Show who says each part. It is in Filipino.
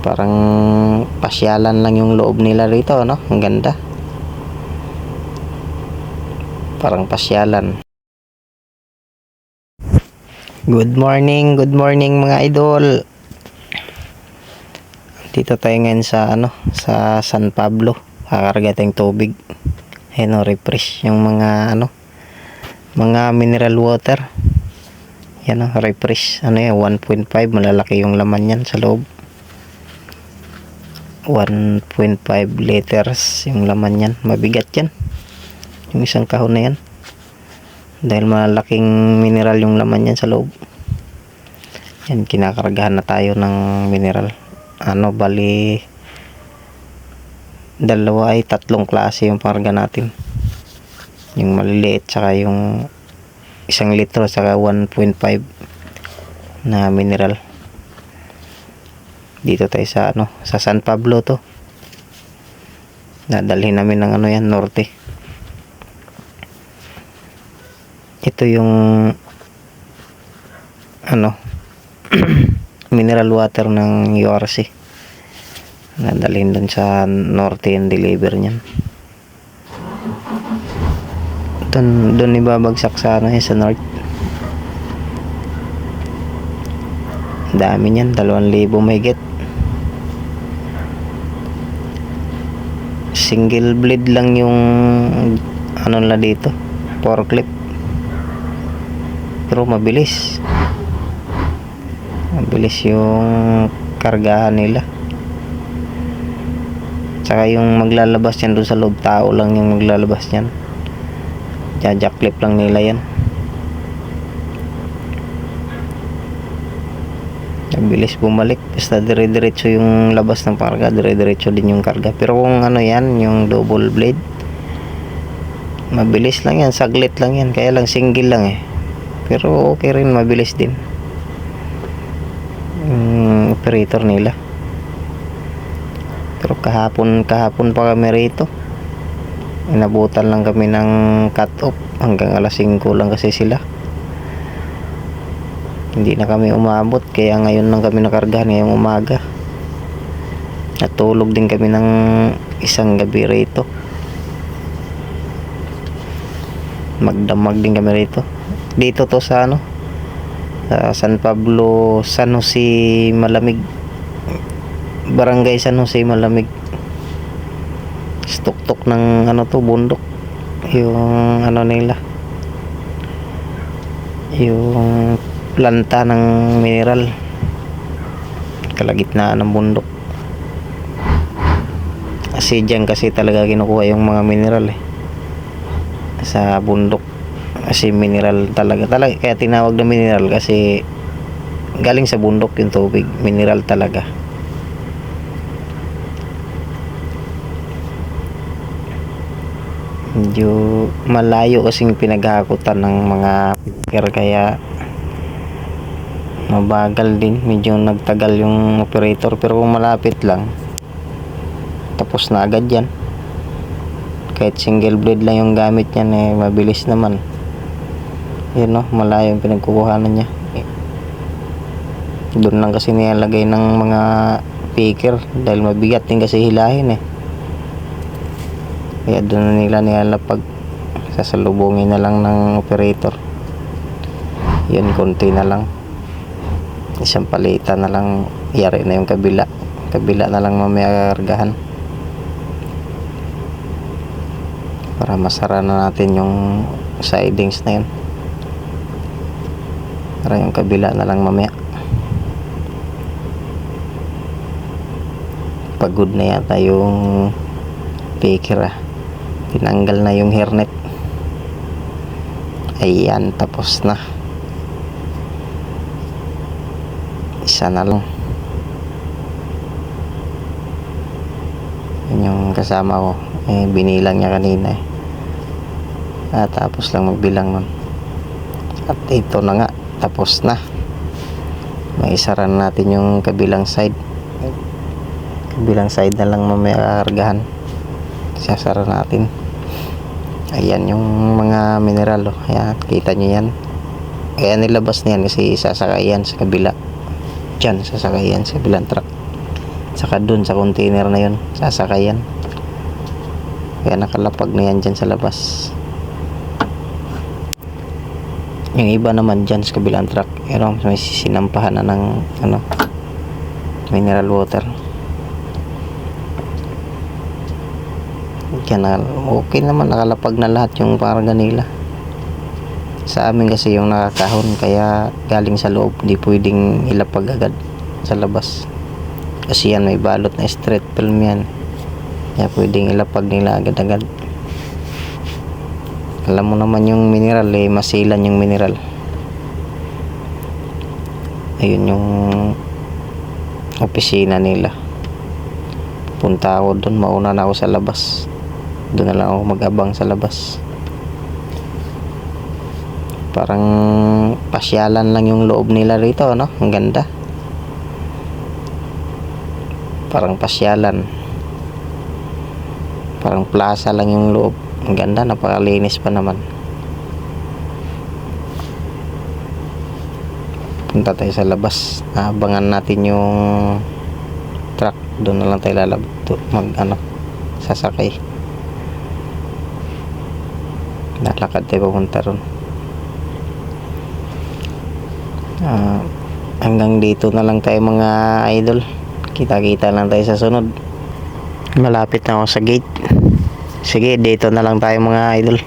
Speaker 1: Parang pasyalan lang yung loob nila rito, no? Ang ganda. Parang pasyalan. Good morning, good morning mga idol. Dito tayo ngayon sa ano, sa San Pablo. Kakarga tayong tubig. Ayun o, refresh yung mga ano, mga mineral water. Yan o, refresh. Ano yan, 1.5. Malalaki yung laman yan sa loob. 1.5 liters yung laman yan. Mabigat yan. Yung isang kahon na yan. Dahil malaking mineral yung laman yan sa loob. Yan, kinakargahan na tayo ng mineral. Ano, bali dalawa ay tatlong klase yung parga natin. Yung maliliit tsaka yung isang litro saka 1.5 na mineral. Dito tayo sa ano, sa San Pablo to. Nadalhin namin ng ano yan, norte. Ito yung ano mineral water ng URC. Nadalhin dun sa norte yung deliver niyan. Dun, dun ibabagsak sa ano eh, sa north. Dami niyan, 2,000 mahigit. Single blade lang yung ano na dito, forklift. Pero mabilis. Mabilis yung kargahan nila. Tsaka yung maglalabas yan doon sa loob, tao lang yung maglalabas yan. Jajaklip lang nila yan. Mabilis bumalik. Basta dire-diretso yung labas ng karga, dire-diretso din yung karga. Pero kung ano yan, yung double blade, mabilis lang yan, saglit lang yan. Kaya lang single lang eh. Pero okay rin, mabilis din. Yung operator nila. Pero kahapon, kahapon pa kami rito. Inabutan lang kami ng cut off hanggang alas 5 lang kasi sila. Hindi na kami umabot kaya ngayon lang kami nakargahan ngayong umaga. Natulog din kami ng isang gabi rito. Magdamag din kami rito. Dito to sa ano? Sa San Pablo, San Jose, Malamig. Barangay San Jose, Malamig. Tuktok ng ano to, bundok. Yung ano nila. Yung planta ng mineral. Kalagitnaan ng bundok. Kasi dyan kasi talaga kinukuha yung mga mineral eh. Sa bundok. Kasi mineral talaga. talaga kaya tinawag na mineral kasi galing sa bundok yung tubig. Mineral talaga. medyo malayo kasing pinaghahakutan ng mga picker kaya mabagal din. Medyo nagtagal yung operator. Pero kung malapit lang tapos na agad yan. Kahit single blade lang yung gamit niyan eh mabilis naman. Yun no? Malayo yung pinagkukuhanan niya. Doon lang kasi nilalagay ng mga picker dahil mabigat din kasi hilahin eh. Kaya doon na nila nilalapag. Sasalubungin na lang ng operator. Yun konti na lang isang palitan na lang yari na yung kabila. Kabila na lang mamaya para masara na natin yung sidings na yun. Para yung kabila na lang mamaya. Pagod na yata yung picker ah tinanggal na yung hairnet. Ayan tapos na isa na lang. Yun yung kasama ko. Eh, binilang niya kanina eh. Ah, tapos lang magbilang nun. At ito na nga tapos na. May isara na natin yung kabilang side. Kabilang side na lang mamaya kargahan sasara natin. Ayan yung mga mineral oh. ayan, kita nyo yan. Kaya nilabas na yan kasi sasakay yan sa kabila dyan sasakay yan sa kabilang truck Saka dun sa container na yun, sasakayan. Kaya nakalapag na yan dyan sa labas. Yung iba naman dyan sa kabilang truck, pero may sinampahan na ng ano, mineral water. Yan na, okay naman, nakalapag na lahat yung parang ganila. Sa amin kasi yung nakakahon, kaya galing sa loob, di pwedeng ilapag agad sa labas. Kasi yan, may balot na straight film yan. Kaya pwedeng ilapag nila agad-agad. Alam mo naman yung mineral eh, masilan yung mineral. Ayun yung opisina nila. Punta ako doon, mauna na ako sa labas. Doon na lang ako mag-abang sa labas. Parang pasyalan lang yung loob nila rito, no? Ang ganda. Parang pasyalan. Parang plaza lang yung loob. Ang ganda, napakalinis pa naman. Punta tayo sa labas. Abangan natin yung truck. Doon na lang tayo lalab mag ano, sasakay. Nalakad tayo papunta ron. Ah, hanggang dito na lang tayo mga idol. Kita-kita lang tayo sa sunod. Malapit na ako sa gate. Sige, dito na lang tayo mga idol.